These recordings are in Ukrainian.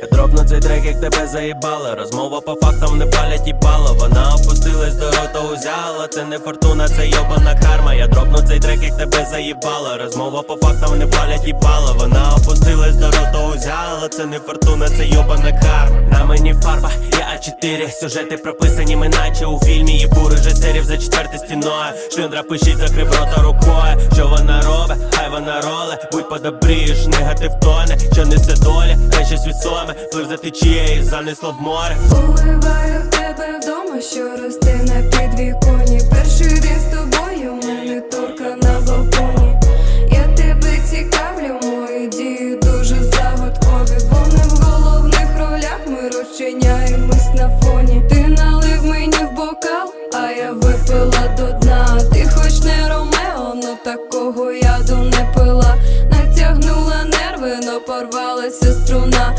Я дропну цей трек, як тебе заїбало. Розмова по фактам не палять і пало Вона опустилась до рота узяла. Це не фортуна, це йобана карма. Я дропну цей трек, як тебе заїбало. Розмова по фактам не палять і пало Вона опустилась до рота узяла. Це не фортуна, це йобана карма. На мені фарба, я А4 Сюжети прописані ми наче у фільмі. Єбу режисерів за четверти стіною. Шлюндра пишіть, закрив рота рукою. Що вона робить, хай вона роле. Будь подобрієш, негатив тоне. Що несе доля, хай щось відсоме Плив за течією, занесло в море. Уливаю в тебе вдома, що росте на підвіконі. Перший день з тобою, мене турка на балконі. Я тебе цікавлю, мої дії дуже загадкові Вони в головних ролях, ми розчиняємось на фоні. Ти налив мені в бокал, а я випила до дна. Ти хоч не Ромео, но такого яду не пила. Натягнула нерви, но порвалася струна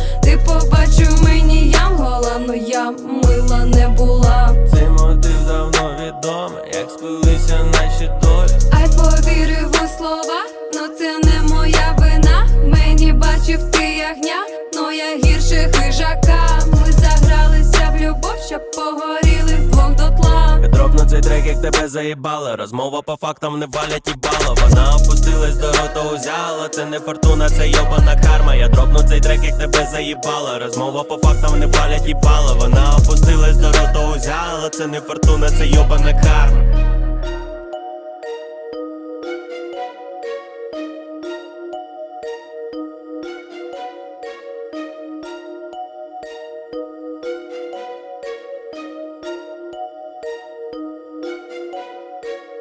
хижака. Ми загралися в любов, щоб погоріли вдвох дотла. Я дропну цей трек, як тебе заїбало Розмова по фактам не валять і бало Вона опустилась до рота узяла Це не фортуна, це йобана карма. Я дропну цей трек, як тебе заїбало Розмова по фактам не валять і бало Вона опустилась до рота узяла Це не фортуна, це йобана карма